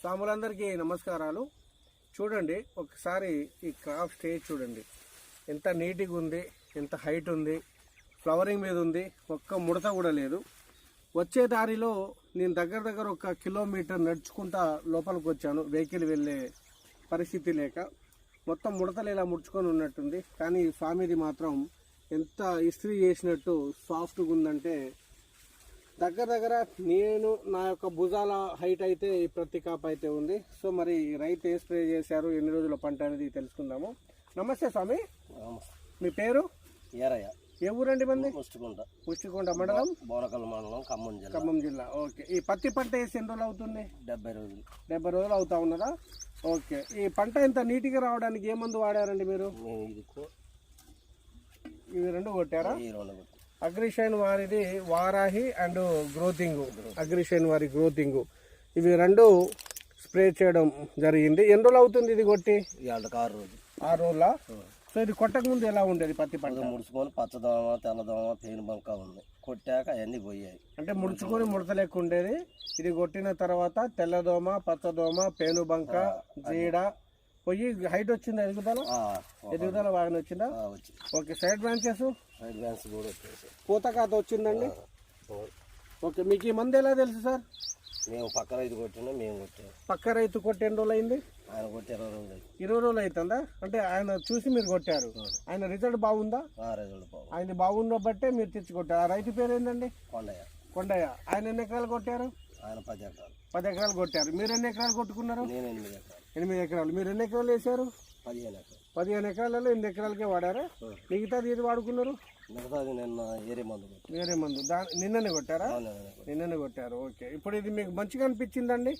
స్వాములందరికీ నమస్కారాలు. చూడండి ఒకసారి ఈ క్రాప్ స్టేజ్ చూడండి. ఎంత నీట్గా ఉంది ఎంత హైట్ ఉంది ఫ్లవరింగ్ మీద ఉంది ఒక్క ముడత కూడా లేదు. వచ్చే దారిలో నేను దగ్గర దగ్గర ఒక కిలోమీటర్ నడుచుకుంటా లోపలికి వచ్చాను వెహికల్ వెళ్ళే పరిస్థితి లేక. మొత్తం ముడతలు ఇలా ముడుచుకొని ఉన్నట్టుంది కానీ స్వామిది మాత్రం ఎంత ఇస్త్రీ చేసినట్టు సాఫ్ట్గా ఉందంటే దగ్గర దగ్గర నేను నా యొక్క భుజాల హైట్ అయితే ఈ ప్రతి కాప్ అయితే ఉంది. సో మరి రైతు ఏ స్ప్రే చేశారు ఎన్ని రోజుల పంట అనేది తెలుసుకుందాము. నమస్తే స్వామి. మీ పేరు? ఏరయ్య. ఏ ఊరండి మంది? ముస్తుకుంట పుష్టికొండ మండలం? బోనకల్ మండలం ఖమ్మం జిల్లా. ఖమ్మం జిల్లా. ఓకే. ఈ పత్తి పంట వేసి ఎన్ని రోజులు అవుతుంది? డెబ్బై రోజులు. డెబ్బై రోజులు అవుతా ఉన్నదా? ఓకే. ఈ పంట ఇంత నీట్గా రావడానికి ఏ మందు వాడారండి మీరు? ఇది రెండు కొట్టారా? ఈ రెండు అగ్రిషైన్ వారిది వారాహి అండ్ గ్రోతింగ్. అగ్రిషైన్ వారి గ్రోతింగ్. ఇవి రెండు స్ప్రే చేయడం జరిగింది. ఎన్ని రోజులు అవుతుంది ఇది కొట్టి? ఆరు రోజులు. ఆరు రోజుల? సో ఇది కొట్టక ముందు ఎలా ఉండేది పత్తి పంట? ముడుచుకొని పచ్చదోమ తెల్లదోమ పేను బంక ఉంది. కొట్టాక అవన్నీ పోయాయి. అంటే ముడుచుకొని ముడత లెక్క ఉండేది ఇది కొట్టిన తర్వాత తెల్లదోమ పచ్చదోమ పేనుబంక జీడ పోయి హైట్ వచ్చిందా? ఎదుగుదల? ఎదుగుదల బాగానే వచ్చిందా. Okay side branches? సైడ్ బ్యాన్స్ కూడా వచ్చేసి పూత కాత వచ్చిందండి ఓకే మీకు ఈ మంది ఎలా తెలుసు సార్? మేము పక్క రైతు కొట్టినా మేము కొట్టాము పక్క రైతు కొట్టి ఎన్ని రోజులు అయింది? ఆయన కొట్టి ఇరవై రోజులు అయింది. ఇరవై రోజులు అవుతుందా? అంటే ఆయన చూసి మీరు కొట్టారు. ఆయన రిజల్ట్ బాగుందా? ఆ రోజులు పోవు ఆయన బాగుందో బట్టే మీరు తెచ్చి కొట్టారు. ఆ రైతు పేరు ఏంటండి కొండయ్య. కొండయ్య. ఆయన ఎన్ని ఎకరాలు కొట్టారు? ఆయన పది ఎకరాలు. పది ఎకరాలు కొట్టారు. మీరు ఎన్ని ఎకరాలు కొట్టుకున్నారు? నేను ఎనిమిది ఎకరాలు. ఎనిమిది ఎకరాలు. మీరు ఎన్ని ఎకరాలు వేసారు పదిహేను ఎకరాలు. పదిహేను ఎకరాలలో ఎనిమిది ఎకరాలకే వాడారా? మిగతాది ఏది వాడుకున్నారు? మిగతాది నిన్న ఏరే మందు వేరే మందు. దా నిన్ననే కొట్టారా? నిన్ననే కొట్టి. నిన్ననే కొట్టారు. ఓకే. ఇప్పుడు ఇది మీకు మంచిగా అనిపించిందండి?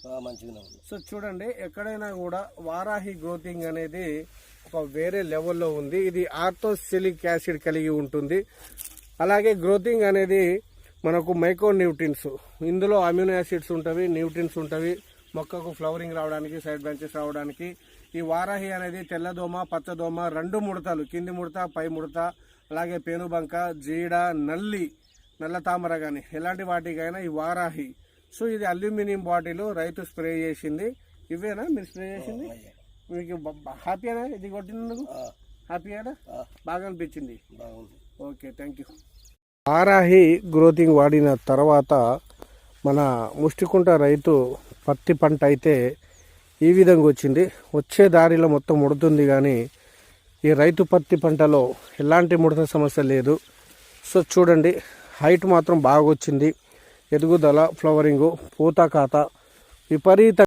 ఉంది. సో చూడండి ఎక్కడైనా కూడా వారాహి గ్రోతింగ్ అనేది ఒక వేరే లెవెల్లో ఉంది. ఇది ఆర్థోసిలిక్ యాసిడ్ కలిగి ఉంటుంది. అలాగే గ్రోతింగ్ అనేది మనకు మైక్రో న్యూట్రిన్స్ ఇందులో అమ్యూనో యాసిడ్స్ ఉంటవి న్యూట్రిన్స్ ఉంటవి. మొక్కకు ఫ్లవరింగ్ రావడానికి సైడ్ బ్రాంచెస్ రావడానికి ఈ వారాహి అనేది తెల్లదోమ పచ్చదోమ రెండు ముడతలు. కింది ముడత పై ముడత అలాగే పేనుబంక జీడ నల్లి నల్ల తామర కానీ ఎలాంటి వాటికైనా ఈ వారాహి. సో ఇది అల్యూమినియం బాటిల్ రైతు స్ప్రే చేసింది. ఇవేనా మీరు స్ప్రే చేసింది. మీకు హ్యాపీనా ఇది కొట్టినందుకు? హ్యాపీనా బాగా అనిపించింది. ఓకే థ్యాంక్ యూ వారాహి గ్రోతింగ్ వాడిన తర్వాత మన ముష్టికుంట రైతు పత్తి పంట అయితే ఈ విధంగా వచ్చింది. వచ్చే దారిలో మొత్తం ముడుతుంది కానీ ఈ రైతు పత్తి పంటలో ఎలాంటి ముడత సమస్య లేదు. సో చూడండి హైట్ మాత్రం బాగా వచ్చింది. ఎదుగుదల ఫ్లవరింగు పూత కాత విపరీత